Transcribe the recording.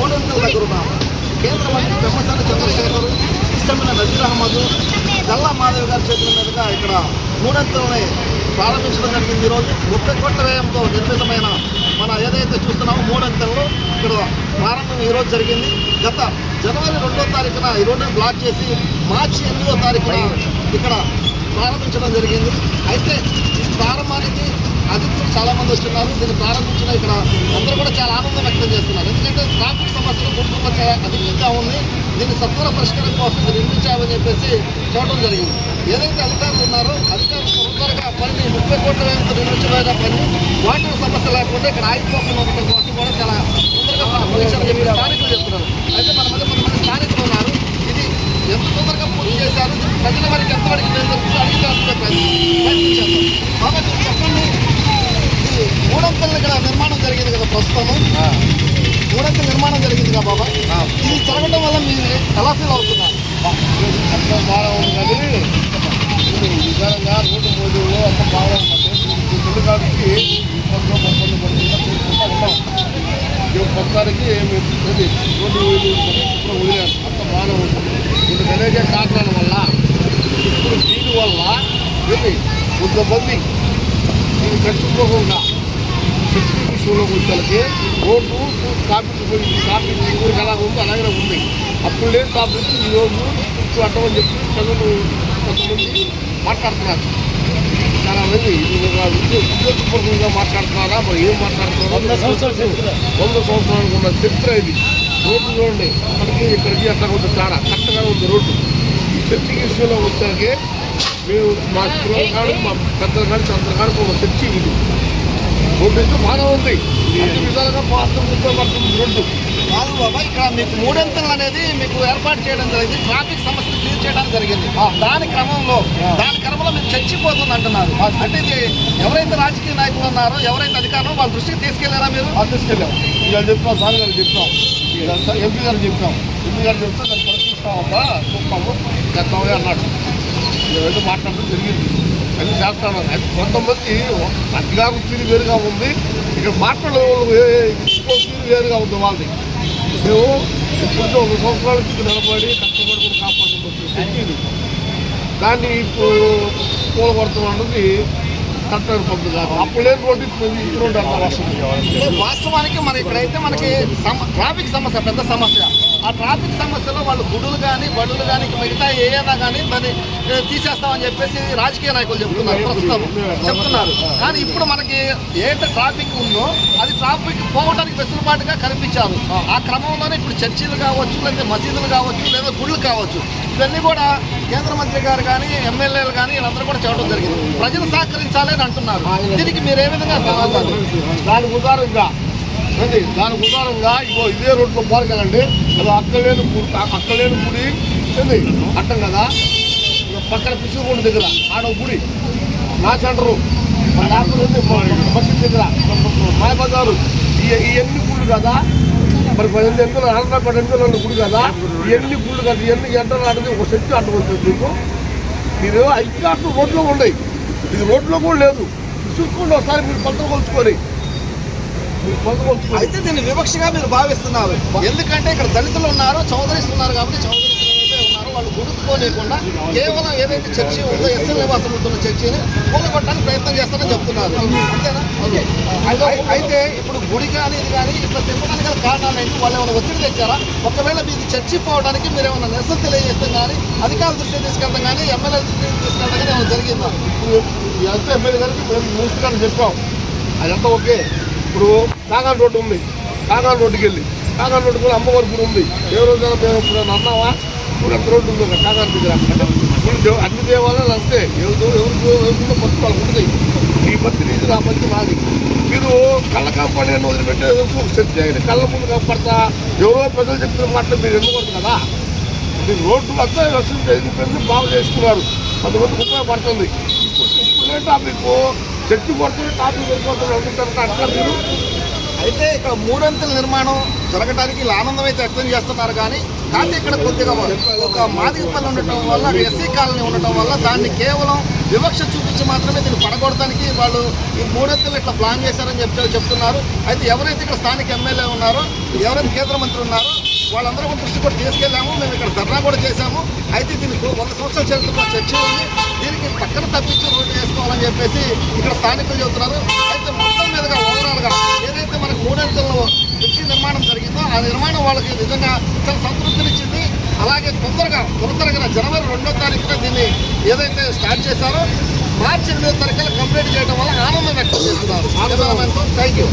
మూడొంతుల దగ్గర కేంద్ర మంత్రి పెమ్మసాని చంద్రశేఖర్ ఇష్టమైన నజీర్ అహ్మద్ గల్లా మాధవ్ గారి చేతుల మీదుగా ఇక్కడ మూడొంతులని ప్రారంభించడం జరిగింది ఈరోజు. ముప్పై కోట్ల వ్యయంతో నిర్మితమైన మన ఏదైతే చూస్తున్నామో మూడంతలు ఇక్కడ ప్రారంభం ఈరోజు జరిగింది. గత జనవరి రెండో తారీఖున ఈ రోడ్డును బ్లాక్ చేసి మార్చి ఎనిమిదో తారీఖున ఇక్కడ ప్రారంభించడం జరిగింది. అయితే ఈ ప్రారంభానికి అతిథులు చాలామంది వస్తున్నారు. దీన్ని ప్రారంభించిన ఇక్కడ అందరూ కూడా చాలా ఆనందం వ్యక్తం చేస్తున్నారు. ఎందుకంటే ట్రాఫిక్ సమస్యలు గుంటూరులో అధికంగా ఉంది. దీన్ని సత్వర పరిష్కారం కోసం నిర్మించామని చెప్పేసి చూడడం జరిగింది. ఏదైతే అధికారులు ఉన్నారో అధికారులు తొందరగా పని ముప్పై కోట్ల వేలతో నిర్మించబడిన పని వాటర్ సమస్య లేకుండా ఇక్కడ ఆగిపోకుండా ఉండటం కోసం కూడా చాలా తొందరగా పనిచేయాలని చెప్పి స్థానికులు చెప్తున్నారు. అయితే మన మధ్య కొంతమంది స్థానికులు ఉన్నారు. ఇది ఎంత తొందరగా పూర్తి చేశారు? ప్రజల వారికి ఎంతవరకు మేలు చెప్పండి ఇది మూడంతలు ఇక్కడ నిర్మాణం జరిగింది కదా ప్రస్తుతం మూడంతల నిర్మాణం జరిగింది కదా బాబా ఇది జరగడం వల్ల మీరు ఎలా ఫీల్ అవుతున్నారు అంత బాగా ఉంది కానీ రోడ్డు మోడీలో అంత బాగా కాబట్టి ఇబ్బందులు మొక్కలు ఉన్నాం మొత్తానికి మేము రోడ్డు ఇప్పుడు అంత బాగానే ఉంటుంది ఇప్పుడు అనేక కారణాల వల్ల ఇప్పుడు దీని వల్ల ఇది కొంతమంది దీన్ని కట్టుకోకుండా శక్తి విషయంలో వచ్చేకి రోడ్డు ట్రాఫిక్ పోయింది ట్రాఫిక్ ఊరికి ఎలా ఉందో అలాగే ఉంది అప్పుడు లేని ట్రాఫిక్ ఈరోజు ఇప్పుడు అట్టమని చెప్పి ప్రజలు కొంతమంది మాట్లాడుతున్నారు చాలా మంది ఉద్యోగపూర్వకంగా మాట్లాడుతున్నారా మరి ఏం మాట్లాడుతున్నారా వంద సంవత్సరాలు వంద సంవత్సరాలకు ఉన్న చరిత్ర ఇది రోడ్డు చూడండి అక్కడికి ఇక్కడికి అట్లా కొంచెం తేడా కరెక్ట్గా ఉంది రోడ్డు ఈ చర్చి విషయంలో వచ్చాకే మేము మా మా పెద్దలు కానీ అందరు కానీ ఒక చర్చి ఇది. రోడ్డు బాగానే ఉంది. అన్ని విధాలుగా పాత్ర పడుతుంది రోడ్డు కాదు బాబా ఇక్కడ మీకు మూడంతలు అనేది మీకు ఏర్పాటు చేయడం జరిగింది. ట్రాఫిక్ సమస్యలు క్లియర్ చేయడానికి జరిగింది. దాని క్రమంలో దాని క్రమంలో మీరు చచ్చిపోతుంది అంటున్నారు. అంటే ఇది ఎవరైతే రాజకీయ నాయకులు ఉన్నారో ఎవరైతే అధికారులు వాళ్ళ దృష్టికి తీసుకెళ్ళారా మీరు? తీసుకెళ్ళాం. ఇవాళ చెప్తాం సార్ గారు చెప్తాం ఎంపీ గారు చెప్తాం ఎంపీ గారు చెప్తే దాన్ని పరిశీలిస్తామమ్మా చూస్తాము. చేస్తామని అన్నాడు. ఇవన్నీ మాట్లాడడం జరిగింది. అన్ని చేస్తాను. అది కొంతమంది అధికారం తీరు వేరుగా ఉంది. ఇక్కడ మాట్లాడే వాళ్ళు ఇంకో తీరు వేరుగా ఉంది వాళ్ళది. మేము ఎప్పుడో ఒక సంవత్సరాల కింద నిలబడి కష్టపడి కూడా కాపాడుకుంటూ దాన్ని ఇప్పుడు కూలగొడతాం అన్నది కట్టారు పద్ధతి కాదు అప్పుడు లేని రోడ్డు ఇప్పుడు ఈ వాస్తవానికి మన ఇక్కడైతే మనకి ట్రాఫిక్ సమస్య పెద్ద సమస్య. ఆ ట్రాఫిక్ సమస్యలో వాళ్ళు గుడులు కానీ బడులు కానీ మిగతా ఏదైనా కానీ దాన్ని ఏ, తీసేస్తామని చెప్పేసి రాజకీయ నాయకులు చెప్తున్నారు ప్రస్తుతం చెప్తున్నారు. కానీ ఇప్పుడు మనకి ఏంటి ట్రాఫిక్ ఉందో అది ట్రాఫిక్ పోవడానికి వెసులుబాటుగా కనిపించారు. ఆ క్రమంలోనే ఇప్పుడు చర్చిలు కావచ్చు లేకపోతే మసీదులు కావచ్చు లేదా గుళ్ళు కావచ్చు ఇవన్నీ కూడా కేంద్ర మంత్రి గారు కానీ ఎమ్మెల్యేలు కానీ వీళ్ళందరూ కూడా చెప్పడం జరిగింది. ప్రజలు సహకరించాలి అని అంటున్నారు. దీనికి మీరు ఏ విధంగా సమాధానం? దానికి ఉదాహరణగా అండి దానికి ఉదాహరణగా ఇగో ఇదే రోడ్లో పోరగలండి అది అక్కలేని గుడి అక్కలేని గుడి. ఏంది? అట్టం కదా? పక్కన పిసుగుండి దగ్గర ఆడ గుడి. నా సెంటరు. ఉంది మసీద్ దగ్గర. మాయ బజారు. ఈ- ఇవన్నీ గుళ్ళు కదా? మరి పదిహేను ఎన్నికలు అనంతరం పది ఎన్నికలు గుడి కదా? ఇవన్నీ గుళ్ళు కదా? ఇవన్నీ ఎంటర్ ఆడది ఒక శక్తి అడ్డం వస్తుంది మీకు. మీరు ఐదు అట్లు రోడ్లో ఉన్నాయి ఇది రోడ్లో కూడా లేదు. చూసుకోండి ఒకసారి మీరు పంట కొలుచుకొని అయితే దీన్ని వివక్షగా మీరు భావిస్తున్నారు. ఎందుకంటే ఇక్కడ దళితులు ఉన్నారు చౌదరీస్ ఉన్నారు కాబట్టి చౌదరీస్ ఉన్నారు. వాళ్ళు గుర్తుకోలేకుండా కేవలం ఏదైతే చర్చి ఉందో ఎస్ఎల్ నివాసం ఉంటున్న చర్చిని కూలగొట్టడానికి ప్రయత్నం చేస్తారని చెప్తున్నారు. అంతేనా? అయి- అయితే ఇప్పుడు గుడి కానీ ఇది కానీ ఇట్లా తిప్పడానికి గల కారణాలు ఏంటి? వాళ్ళు ఏమైనా ఒత్తిడి తెచ్చారా? ఒకవేళ మీది చర్చి పోవడానికి మీరు ఏమైనా నిరసన తెలియజేస్తాం కానీ అధికారుల దృష్టికి తీసుకెళ్తాం కానీ ఎమ్మెల్యే దృష్టికి తీసుకెళ్తాం కానీ ఏమైనా జరిగిందా? ఇప్పుడు ఎమ్మెల్యే గారికి మేము మూసుకొని చెప్పాం. అదంతా ఓకే. ఇప్పుడు కాగాన్ రోడ్డు ఉంది. కాగాన్ రోడ్డుకి వెళ్ళి. కాగాన్ రోడ్డు కూడా అమ్మవారి గుడి ఉంది. ఏ రోజైనా మేము ఇప్పుడు అన్నావా ఇప్పుడు ఎంత రోడ్డు ఉంది కదా దగ్గర. ఇప్పుడు దేవ- అన్ని దేవాలయాలు అంతే. ఎవరు ఎవరు ఎవరు భక్తి వాళ్ళకి ఉంటుంది ఈ భక్తి నీది ఆ భక్తి మాది. మీరు కళ్ళ కాపాడి అని వదిలిపెట్టేది సెట్ చేయండి. కళ్ళ ముందు కాపాడతా. ఎవరో ప్రజలు చెప్పిన మాటలు మీరు ఎందుకు కదా. మీరు రోడ్డు అంతా వస్తుంది చేసి బాగు చేసుకున్నారు. కొంతమందికి ఉపయోగపడుతుంది. ఇప్పుడు ఇప్పుడే మీకు? చెట్టు కొడుతున్న కాపీ వెళ్ళిపోతుంది అనుకుంటారు అట్లా మీరు. అయితే ఇక్కడ మూడంతుల నిర్మాణం జరగడానికి ఇలా ఆనందం అయితే వ్యక్తం చేస్తున్నారు కానీ కానీ ఇక్కడ కొద్దిగా ఒక మాదిగపల్లి ఉండటం వల్ల ఎస్సీ కాలనీ ఉండటం వల్ల దాన్ని కేవలం వివక్ష చూపించి మాత్రమే దీన్ని పడగొడటానికి వాళ్ళు ఈ మూడంతులు ఇట్లా ప్లాన్ చేశారని చెప్పి చెప్తున్నారు. అయితే ఎవరైతే ఇక్కడ స్థానిక ఎమ్మెల్యే ఉన్నారో ఎవరైతే కేంద్ర మంత్రి ఉన్నారో వాళ్ళందరూ కూడా దృష్టి కూడా తీసుకెళ్ళాము. మేము ఇక్కడ ధర్నా కూడా చేశాము. అయితే దీనికి వంద సంవత్సరాల చరిత్ర చర్చ ఉంది. దీనికి పక్క వేసుకోవాలని చెప్పేసి ఇక్కడ స్థానికులు చెబుతున్నారు. అయితే మొత్తం మీదుగా ఓవరాల్గా ఏదైతే మనకు మూడంచెల్లో బ్రిడ్జి నిర్మాణం జరిగిందో ఆ నిర్మాణం వాళ్ళకి నిజంగా చాలా సంతృప్తినిచ్చింది. అలాగే తొందరగా తొందరగా జనవరి రెండో తారీఖున దీన్ని ఏదైతే స్టార్ట్ చేశారో మార్చి ఎనిమిదో తారీఖున కంప్లీట్ చేయడం వల్ల ఆనందం వ్యక్తం చేస్తున్నారు. Thank you